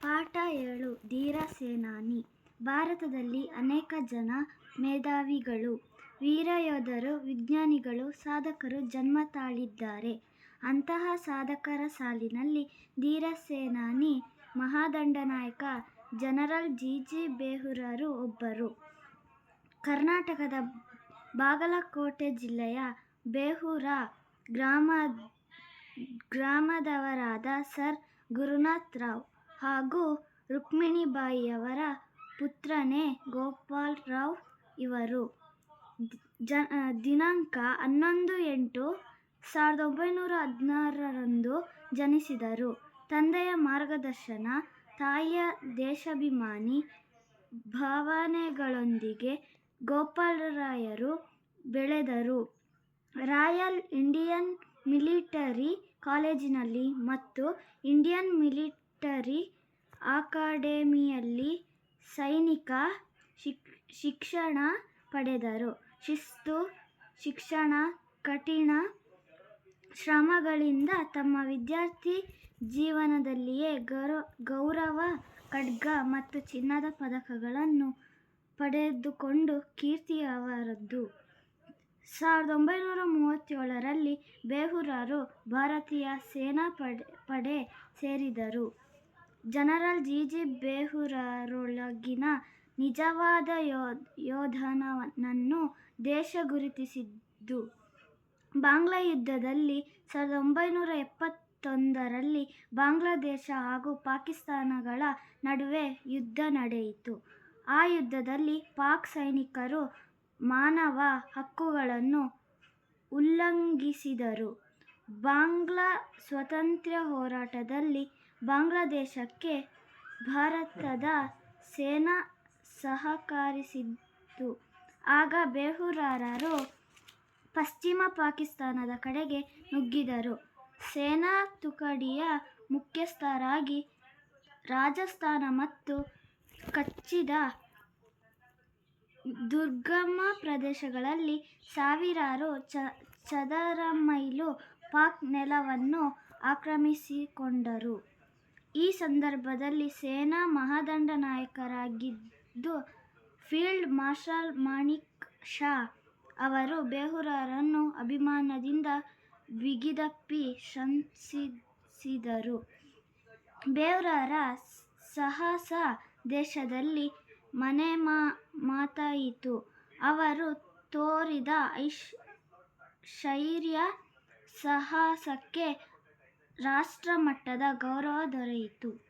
ಪಾಠ ಏಳು, ಧೀರ ಸೇನಾನಿ. ಭಾರತದಲ್ಲಿ ಅನೇಕ ಜನ ಮೇಧಾವಿಗಳು ವೀರ ಯೋಧರು ವಿಜ್ಞಾನಿಗಳು, ಸಾಧಕರು ಜನ್ಮ ತಾಳಿದ್ದಾರೆ ಅಂತಹ ಸಾಧಕರ ಸಾಲಿನಲ್ಲಿ ಧೀರ ಸೇನಾನಿ ಮಹಾದಂಡನಾಯಕ ಜನರಲ್ ಜಿ. ಜಿ. ಬೇಹುರರು ಒಬ್ಬರು. ಕರ್ನಾಟಕದ ಬಾಗಲಕೋಟೆ ಜಿಲ್ಲೆಯ ಬೇಹೂರ ಗ್ರಾಮ, ಗ್ರಾಮದವರಾದ ಸರ್ ಗುರುನಾಥ್ ರಾವ್. ಹಾಗೂ ರುಕ್ಮಿಣಿಬಾಯಿಯವರ ಪುತ್ರನೇ ಗೋಪಾಲರಾವ್ ಇವರು. ಜ ದಿನಾಂಕ ಹನ್ನೊಂದು ಎಂಟು ಸಾವಿರದ ಒಂಬೈನೂರ ಹದಿನಾರರಂದು ಜನಿಸಿದರು. ತಂದೆಯ ಮಾರ್ಗದರ್ಶನ, ತಾಯಿಯ ದೇಶಾಭಿಮಾನಿ ಭಾವನೆಗಳೊಂದಿಗೆ ಗೋಪಾಲರಾಯರು ಬೆಳೆದರು. ರಾಯಲ್ ಇಂಡಿಯನ್ ಮಿಲಿಟರಿ ಕಾಲೇಜಿನಲ್ಲಿ ಮತ್ತು ಇಂಡಿಯನ್ ಮಿಲಿಟರಿ ಅಕಾಡೆಮಿಯಲ್ಲಿ ಸೈನಿಕ ಶಿಕ್ಷಣ ಪಡೆದರು. ಶಿಸ್ತು, ಶಿಕ್ಷಣ, ಕಠಿಣ ಶ್ರಮಗಳಿಂದ ತಮ್ಮ ವಿದ್ಯಾರ್ಥಿ ಜೀವನದಲ್ಲಿಯೇ ಗೌರವ ಖಡ್ಗ ಮತ್ತು ಚಿನ್ನದ ಪದಕಗಳನ್ನು ಪಡೆದುಕೊಂಡು ಕೀರ್ತಿ ಅವರದ್ದು ಸಾವಿರದ ಒಂಬೈನೂರ ಮೂವತ್ತೇಳರಲ್ಲಿ ಬೇಹೂರರು ಭಾರತೀಯ ಸೇನಾ ಪಡೆ ಸೇರಿದರು. General G. ಜಿ. ಬೆಹುರರೊಳಗಿನ ನಿಜವಾದ ಯೋಧನನ್ನು ದೇಶ ಗುರುತಿಸಿದ್ದು. ಬಾಂಗ್ಲಾ ಯುದ್ಧದಲ್ಲಿ ಸಾವಿರದ ಒಂಬೈನೂರ ಎಪ್ಪತ್ತೊಂದರಲ್ಲಿ ಬಾಂಗ್ಲಾದೇಶ ಹಾಗೂ ಪಾಕಿಸ್ತಾನಗಳ ನಡುವೆ ಯುದ್ಧ ನಡೆಯಿತು. ಆ ಯುದ್ಧದಲ್ಲಿ ಪಾಕ್ ಸೈನಿಕರು ಮಾನವ ಹಕ್ಕುಗಳನ್ನು ಉಲ್ಲಂಘಿಸಿದರು. ಬಾಂಗ್ಲಾ ಸ್ವಾತಂತ್ರ್ಯ ಹೋರಾಟದಲ್ಲಿ ಬಾಂಗ್ಲಾದೇಶಕ್ಕೆ ಭಾರತದ ಸೇನಾ ಸಹಕರಿಸಿದ್ದು. ಆಗ ಬೇಹುರಾರರು ಪಶ್ಚಿಮ ಪಾಕಿಸ್ತಾನದ ಕಡೆಗೆ ನುಗ್ಗಿದರು. ಸೇನಾ ತುಕಡಿಯ ಮುಖ್ಯಸ್ಥರಾಗಿ ರಾಜಸ್ಥಾನ ಮತ್ತು ಕಚ್ಚಿದ ದುರ್ಗಮ ಪ್ರದೇಶಗಳಲ್ಲಿ ಸಾವಿರಾರು ಚದರಮೈಲು ಪಾಕ್ ನೆಲವನ್ನು ಆಕ್ರಮಿಸಿಕೊಂಡರು. ಈ ಸಂದರ್ಭದಲ್ಲಿ ಸೇನಾ ಮಹಾದಂಡನಾಯಕರಾಗಿದ್ದ ಫೀಲ್ಡ್ ಮಾರ್ಷಲ್ ಮಾಣಿಕ್ ಶಾ ಅವರು ಬೇಹುರಾರನ್ನು ಅಭಿಮಾನದಿಂದ ಬಿಗಿದಪ್ಪಿ ಶಂಸಿಸಿದರು. ಬೇಹುರರ ಸಾಹಸ ದೇಶದಲ್ಲಿ ಮನೆ ಮಾ, ಮಾತಾಯಿತು. ಅವರು ತೋರಿದ ಐಶ್, ಶೈರ್ಯ ಸಾಹಸಕ್ಕೆ ರಾಷ್ಟ್ರಮಟ್ಟದ ಗೌರವ ದೊರೆಯಿತು.